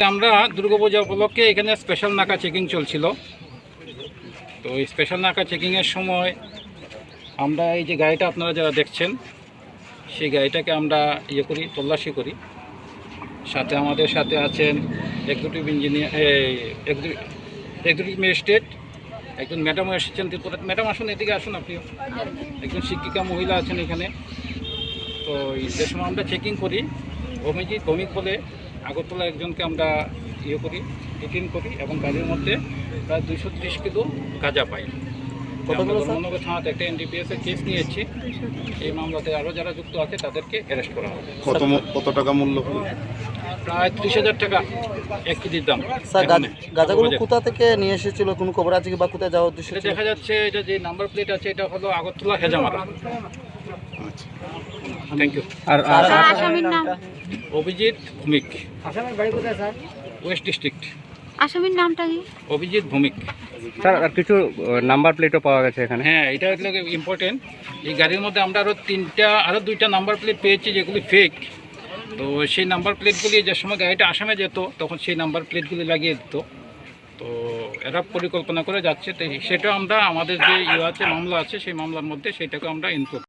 আমরা দুর্গাপূজা উপলক্ষে এখানে স্পেশাল নাকা চেকিং চলছিল। তো এই স্পেশাল নাকা চেকিংয়ের সময় আমরা এই যে গাড়িটা আপনারা যারা দেখছেন, সেই গাড়িটাকে আমরা ইয়ে করি, তল্লাশি করি। সাথে আমাদের সাথে আছেন এক্সিকিউটিভ ইঞ্জিনিয়ার এক্সিকিউটিভ ম্যাজিস্ট্রেট একজন ম্যাডামও এসেছেন ত্রিপুরা। ম্যাডাম আসুন এদিকে আসুন আপনিও একজন শিক্ষিকা মহিলা আছেন এখানে। তো এই সময় আমরা চেকিং করি অভিজিৎ ভৌমিক বলে আগরতলা একজনকে আমরা ইয়ে করি ডিটেন করি এবং গাড়ির মধ্যে প্রায় দুইশো ত্রিশ কিলো গাঁজা পাই। ধর্মনগর থানাতে একটা এনডিপিএস এর কেস নিয়েছি। এই মামলাতে আরও যারা যুক্ত আছে তাদেরকে অ্যারেস্ট করা হবে। কত কত টাকা মূল্য? প্রায় ত্রিশ হাজার টাকা এক কেজির দাম। স্যার গাঁজাগুলো কোথা থেকে নিয়ে এসেছিল? কোনো খবর আছে কি বা কোথায় যাওয়ার উদ্দেশ্য দেখা যাচ্ছে এটা যে নাম্বার প্লেট আছে এটা হলো আগরতলা হেজামারা আচ্ছা থ্যাংক ইউ আসামির নাম? অভিজিৎ ভৌমিক ওয়েস্ট ডিস্ট্রিক্ট আসামির নামটা কি? অভিজিৎ ভৌমিক স্যার আর কিছু নাম্বার প্লেটও পাওয়া গেছে এখানে? হ্যাঁ এটা হচ্ছে ইম্পর্টেন্ট এই গাড়ির মধ্যে আমরা আরও তিনটা আরও দুইটা নাম্বার প্লেট পেয়েছি যেগুলি ফেক তো সেই নাম্বার প্লেটগুলি যে সময় গাড়িটা আসামে যেত তখন সেই নাম্বার প্লেটগুলি লাগিয়ে দিত। তো এরা পরিকল্পনা করে যাচ্ছে। তো সেটা আমরা আমাদের যে ইয়ে আছে মামলা আছে সেই মামলার মধ্যে সেটাকে আমরা ইনক্লুড